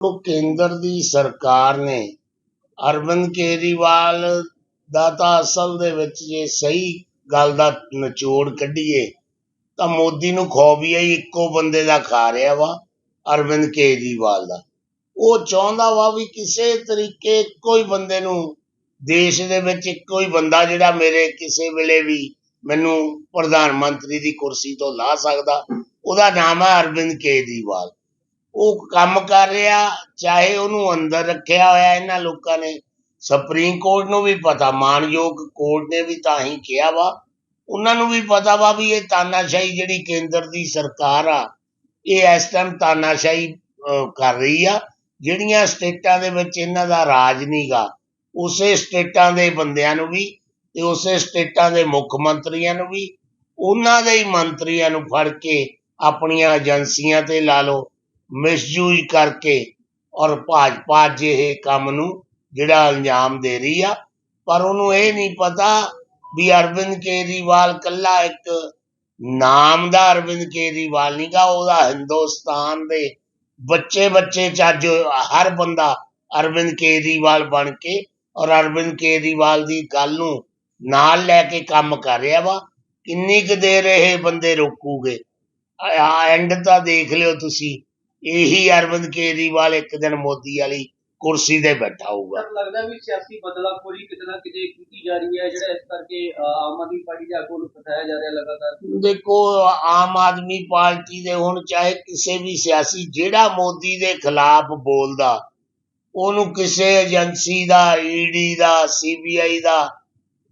ਉਹ ਕੇਂਦਰ ਦੀ ਸਰਕਾਰ ਨੇ ਅਰਵਿੰਦ ਕੇਜਰੀਵਾਲ ਦਾ ਤਾਂ ਅਸਲ ਦੇ ਵਿੱਚ ਜੇ ਸਹੀ ਗੱਲ ਦਾ ਨਿਚੋੜ ਕੱਢੀਏ, ਤਾਂ ਮੋਦੀ ਨੂੰ ਖੋਬੀਆ ਹੀ, ਇੱਕੋ ਬੰਦੇ ਦਾ ਖਾ ਰਿਹਾ ਵਾ, ਅਰਵਿੰਦ ਕੇਜਰੀਵਾਲ ਦਾ। ਉਹ ਚਾਹੁੰਦਾ ਵਾ ਵੀ ਕਿਸੇ ਤਰੀਕੇ ਇੱਕੋ ਹੀ ਬੰਦੇ ਨੂੰ, ਦੇਸ਼ ਦੇ ਵਿੱਚ ਇੱਕੋ ਹੀ ਬੰਦਾ ਜਿਹੜਾ ਮੇਰੇ ਕਿਸੇ ਵੇਲੇ ਵੀ ਮੈਨੂੰ ਪ੍ਰਧਾਨ ਮੰਤਰੀ ਦੀ ਕੁਰਸੀ ਤੋਂ ਲਾ ਸਕਦਾ, ਉਹਦਾ ਨਾਮ ਹੈ ਅਰਵਿੰਦ ਕੇਜਰੀਵਾਲ। ਉਹ ਕੰਮ ਕਰ ਰਿਹਾ, ਚਾਹੇ ਉਹਨੂੰ ਅੰਦਰ ਰੱਖਿਆ ਹੋਇਆ ਇਹਨਾਂ ਲੋਕਾਂ ਨੇ। ਸੁਪਰੀਮ ਕੋਰਟ ਨੂੰ ਵੀ ਪਤਾ, ਮਾਨਯੋਗ ਕੋਰਟ ਨੇ ਵੀ ਤਾਂ ਹੀ ਕਿਹਾ ਵਾ। ਉਹਨਾਂ ਨੂੰ ਵੀ ਪਤਾ ਵਾ ਵੀ ਇਹ ਤਾਨਾਸ਼ਾਹੀ ਜਿਹੜੀ ਕੇਂਦਰ ਦੀ ਸਰਕਾਰ ਆ, ਇਹ ਇਸ ਟਾਈਮ ਤਾਨਾਸ਼ਾਹੀ ਕਰ ਰਹੀ ਆ। ਜਿਹੜੀਆਂ ਸਟੇਟਾਂ ਦੇ ਵਿੱਚ ਇਹਨਾਂ ਦਾ ਰਾਜ ਨਹੀਂਗਾ ਉਸੇ ਸਟੇਟਾਂ ਦੇ ਬੰਦਿਆਂ ਨੂੰ ਵੀ ਤੇ ਉਸੇ ਸਟੇਟਾਂ ਦੇ ਮੁੱਖ ਮੰਤਰੀਆਂ ਨੂੰ ਵੀ, ਉਹਨਾਂ ਦੇ ਹੀ ਮੰਤਰੀਆਂ ਨੂੰ ਫੜ ਕੇ ਆਪਣੀਆਂ ਏਜੰਸੀਆਂ ਤੇ ਲਾ ਲਓ। ਮਿਸਯੂਜ਼ ਕਰਕੇ ਔਰ ਭਾਜਪਾ ਜਿਹੇ ਕੰਮ ਨੂੰ ਜਿਹੜਾ ਅੰਜਾਮ ਦੇ ਰਹੀ ਆ, ਪਰ ਉਹਨੂੰ ਇਹ ਨਹੀਂ ਪਤਾ ਵੀ ਅਰਵਿੰਦ ਕੇਜਰੀਵਾਲ ਕੱਲਾ ਇੱਕ ਨਾਮ ਦਾ ਅਰਵਿੰਦ ਕੇਜਰੀਵਾਲ ਨਹੀਂਗਾ ਉਹਦਾ ਹਿੰਦੁਸਤਾਨ ਦੇ ਬੱਚੇ ਬੱਚੇ ਚੱਜ ਹਰ ਬੰਦਾ ਅਰਵਿੰਦ ਕੇਜਰੀਵਾਲ ਬਣ ਕੇ ਔਰ ਅਰਵਿੰਦ ਕੇਜਰੀਵਾਲ ਦੀ ਗੱਲ ਨੂੰ ਨਾਲ ਲੈ ਕੇ ਕੰਮ ਕਰ ਰਿਹਾ ਵਾ। ਕਿੰਨੀ ਕੁ ਦੇਰ ਇਹ ਬੰਦੇ ਰੋਕੂਗੇ? ਐਂਡ ਤਾਂ ਦੇਖ ਲਿਓ ਤੁਸੀਂ। ਇਹੀ ਅਰਵਿੰਦ ਕੇਜਰੀਵਾਲ ਇੱਕ ਦਿਨ ਮੋਦੀ ਵਾਲੀ ਕੁਰਸੀ ਤੇ ਬੈਠਾ ਹੋਊਗਾ। ਲੱਗਦਾ ਵੀ ਸਿਆਸੀ ਬਦਲਾਖੋਰੀ ਕਿਤੇ ਨਾ ਕਿਤੇ ਕੀਤੀ ਜਾ ਰਹੀ ਹੈ ਜਿਹੜਾ ਇਸ ਕਰਕੇ ਆਮ ਆਦਮੀ ਪਾਰਟੀ ਦੇ ਆਗੂ ਨੂੰ ਫਸਾਇਆ ਜਾ ਰਿਹਾ ਲਗਾਤਾਰ। ਦੇਖੋ ਆਮ ਆਦਮੀ ਪਾਰਟੀ ਦੇ ਹੁਣ ਚਾਹੇ ਕਿਸੇ ਵੀ ਸਿਆਸੀ ਜਿਹੜਾ ਮੋਦੀ ਦੇ ਖਿਲਾਫ ਬੋਲਦਾ ਉਹਨੂੰ ਕਿਸੇ ਏਜੰਸੀ ਦਾ ਈਡੀ ਦਾ ਸੀਬੀਆਈ ਦਾ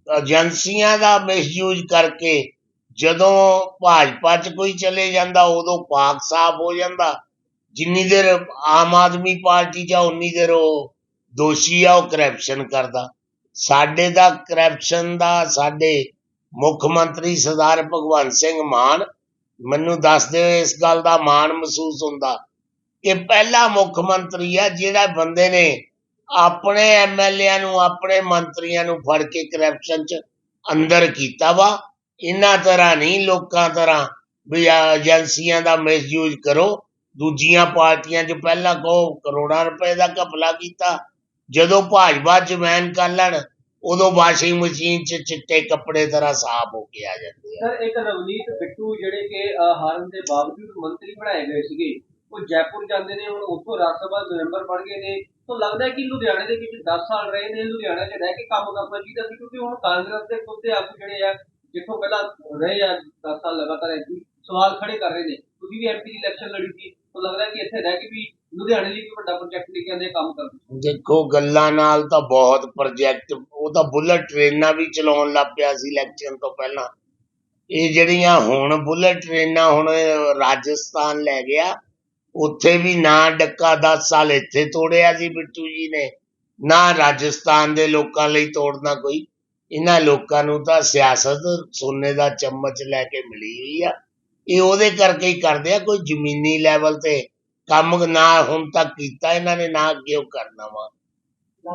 ਏਜੰਸੀਆਂ ਦਾ ਮਿਸਯੂਜ਼ ਕਰਕੇ ਜਦੋਂ ਭਾਜਪਾ 'ਚ ਕੋਈ ਚਲੇ ਜਾਂਦਾ ਉਦੋਂ ਪਾਕ ਸਾਫ਼ ਹੋ ਜਾਂਦਾ। ਜਿੰਨੀ ਦੇਰ ਆਮ ਆਦਮੀ ਪਾਰਟੀ 'ਚ ਆ ਉਨੀ ਦੇਰ ਉਹ ਦੋਸ਼ੀ ਆ, ਉਹ ਕਰਪਸ਼ਨ ਕਰਦਾ। ਸਾਡੇ ਦਾ ਕਰਪਸ਼ਨ ਦਾ ਸਾਡੇ ਮੁੱਖ ਮੰਤਰੀ ਸਰਦਾਰ ਭਗਵੰਤ ਸਿੰਘ ਮਾਨ, ਮੈਨੂੰ ਦੱਸਦੇ ਹੋਏ ਇਸ ਗੱਲ ਦਾ ਮਾਣ ਮਹਿਸੂਸ ਹੁੰਦਾ ਕਿ ਪਹਿਲਾ ਮੁੱਖ ਮੰਤਰੀ ਆ, ਜਿਹੜਾ ਬੰਦੇ ਨੇ ਆਪਣੇ ਐਮਐਲਏਆਂ ਨੂੰ, ਆਪਣੇ ਮੰਤਰੀਆਂ ਨੂੰ ਫੜ ਕੇ ਕਰਪਸ਼ਨ 'ਚ ਅੰਦਰ ਕੀਤਾ ਵਾ। ਇਹਨਾਂ ਤਰ੍ਹਾਂ ਨਹੀਂ, ਲੋਕਾਂ ਤਰ੍ਹਾਂ ਵੀ ਏਜੰਸੀਆਂ ਦਾ ਮਿਸਯੂਜ਼ ਕਰੋ। ਦੂਜੀਆਂ ਪਾਰਟੀਆਂ 'ਚ ਪਹਿਲਾਂ ਕਹੋ ਕਰੋੜਾਂ ਰੁਪਏ ਦਾ ਘਪਲਾ ਕੀਤਾ। ਜਦੋਂ ਭਾਜਪਾ ਜਮੈਨ ਕਰ ਲੈਣ ਉਦੋਂ ਵਾਸ਼ਿੰਗ ਮਸ਼ੀਨ 'ਚ ਚਿੱਟੇ ਕੱਪੜੇ ਤਰ੍ਹਾਂ ਸਾਫ਼ ਹੋ ਕੇ ਆ ਜਾਂਦੇ ਆ। ਸਰ ਇੱਕ ਰਵਨੀਤ ਬਿੱਟੂ ਜਿਹੜੇ ਕਿ ਅਹ, ਹਾਰਨ ਦੇ ਬਾਵਜੂਦ ਮੰਤਰੀ ਬਣਾਏ ਗਏ ਸੀਗੇ ਉਹ ਜੈਪੁਰ ਜਾਂਦੇ ਨੇ ਹੁਣ ਉੱਥੋਂ ਰਾਜ ਸਭਾ ਦੇ ਮੈਂਬਰ ਬਣ ਗਏ ਨੇ। ਤਾਂ ਲੱਗਦਾ ਹੈ ਕਿ ਲੁਧਿਆਣੇ ਦੇ ਵਿੱਚ 10 ਸਾਲ ਰਹੇ ਨੇ ਲੁਧਿਆਣਾ 'ਚ ਰਹਿ ਕੇ ਕੰਮ ਕਰਨਾ ਚਾਹੀਦਾ ਸੀ ਕਿਉਂਕਿ ਹੁਣ ਕਾਂਗਰਸ ਦੇ ਖੁਦ ਦੇ ਆਗੂ ਜਿਹੜੇ ਆ ਜਿੱਥੋਂ ਪਹਿਲਾਂ ਰਹੇ ਆ 10 ਸਾਲ ਲਗਾਤਾਰ ਐਮਪੀ ਸਵਾਲ ਖੜੇ ਕਰ ਰਹੇ ਨੇ। ਤੁਸੀਂ ਵੀ ਐਮਪੀ ਦੀ ਇਲੈਕਸ਼ਨ ਲੜੀ ਸੀ। ਤਾਂ ਲੱਗਦਾ ਹੈ ਕਿ ਇੱਥੇ ਰਹਿ ਕੇ ਵੀ ਲੁਧਿਆਣੇ ਲਈ ਵੀ ਵੱਡਾ ਪ੍ਰੋਜੈਕਟ ਲੈ ਕੇ ਆਂਦੇ ਕੰਮ ਕਰਦੇ ਦੇਖੋ, ਗੱਲਾਂ ਨਾਲ ਤਾਂ ਬਹੁਤ ਪ੍ਰੋਜੈਕਟ ਉਹ ਤਾਂ ਬੁਲਟ ਟ੍ਰੇਨਾਂ ਵੀ ਚਲਾਉਣ ਲੱਗ ਪਿਆ ਸੀ ਇਲੈਕਸ਼ਨ ਤੋਂ ਪਹਿਲਾਂ। ਇਹ ਜਿਹੜੀਆਂ ਹੁਣ ਬੁਲਟ ਟ੍ਰੇਨਾਂ ਹੁਣ ਰਾਜਸਥਾਨ ਲੈ ਗਿਆ, ਉੱਥੇ ਵੀ ਨਾ ਡੱਕਾ 10 ਸਾਲ ਇੱਥੇ ਤੋੜਿਆ ਸੀ ਬਿੱਟੂ ਜੀ ਨੇ, ਨਾ ਰਾਜਸਥਾਨ ਦੇ ਲੋਕਾਂ ਲਈ ਤੋੜਨਾ ਕੋਈ। ਇਹਨਾਂ ਲੋਕਾਂ ਨੂੰ ਤਾਂ ਸਿਆਸਤ ਸੋਨੇ ਦਾ ਚਮਚ ਲੈ ਕੇ ਮਿਲੀ ਹੋਈ ਆ। ਇਹ ਉਹਦੇ ਕਰਕੇ ਹੀ ਕਰਦੇ ਆ, ਕੋਈ ਜ਼ਮੀਨੀ ਲੈਵਲ ਤੇ ਕੰਮ ਨਾ ਹੁਣ ਤੱਕ ਕੀਤਾ, ਇਹਨਾਂ ਨੇ ਨਾ ਅੱਗੇ ਉਹ ਕਰਨਾ ਵਾ।